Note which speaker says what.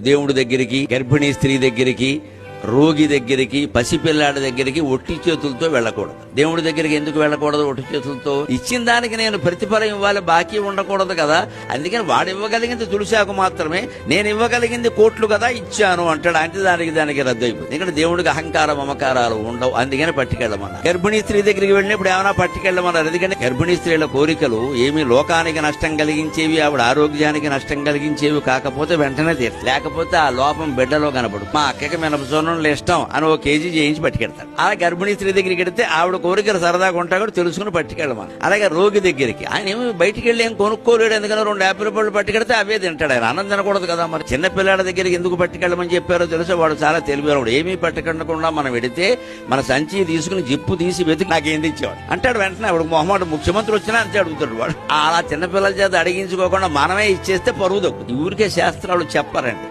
Speaker 1: దేవుడి దగ్గరికి గర్భిణీ స్త్రీ దగ్గరికి రోగి దగ్గరికి పసిపిల్లాడి దగ్గరికి ఒట్టి చేతులతో వెళ్ళకూడదు. దేవుడి దగ్గరికి ఎందుకు వెళ్ళకూడదు ఒట్టి చేతులతో? ఇచ్చిన దానికి నేను ప్రతిఫలం ఇవ్వాలి బాకీ ఉండకూడదు కదా. అందుకని వాడు ఇవ్వగలిగింది తులసాకు మాత్రమే నేను ఇవ్వగలిగింది కోట్లు కదా ఇచ్చాను అంటాడు. అంటే దానికి దానికి రద్దు అయిపోయింది ఎందుకంటే దేవుడికి అహంకారం మమకారాలు ఉండవు. అందుకని పట్టుకెళ్ళమన్నారు. గర్భిణీ స్త్రీ దగ్గరికి వెళ్ళినప్పుడు ఏమైనా పట్టుకెళ్ళమన్నారు. ఎందుకంటే గర్భిణీ స్త్రీల కోరికలు ఏమి లోకానికి నష్టం కలిగించేవి ఆవిడ ఆరోగ్యానికి నష్టం కలిగించేవి కాకపోతే వెంటనే తీర్చు లేకపోతే ఆ లోపం బిడ్డలో కనపడు మా అక్కకి మినపసోనంలో ఇష్టం అని ఒక కేజీ చేయించి పట్టుకెడతాడు అలా గర్భిణీ స్త్రీ దగ్గరికి వెడితే ఆవిడ కోరికలు సరదాగా ఉంటా కూడా తెలుసుకుని పట్టుకెళ్ళమని అలాగే రోగి దగ్గరికి. ఆయన ఏమి బయటికి వెళ్ళి ఏం కొనుక్కోలేడు. ఎందుకంటే రెండు యాపిల్ పళ్ళు పట్టుకెడితే అవే తింటాడు ఆయన. అన్నం తినకూడదు కదా మరి. చిన్న పిల్లాడి దగ్గరికి ఎందుకు పట్టుకెళ్ళమని చెప్పారో తెలుసా? వాడు చాలా తెలివివాడు ఏమీ పట్టుకెళ్ళకుండా మనం వెడితే మన సంచి తీసుకుని జిప్పు తీసి వెతికి నాకేం ఇచ్చేవాడు అంటాడు వెంటనే ఆవిడ మొహమాట. ముఖ్యమంత్రి వచ్చినా అంతే అడుగుతాడు వాడు. అలా చిన్నపిల్లల చేత అడిగించుకోకుండా మనమే ఇచ్చేస్తే పరువు తగ్గుతుంది ఊరికే శాస్త్రాలు చెప్పారండి.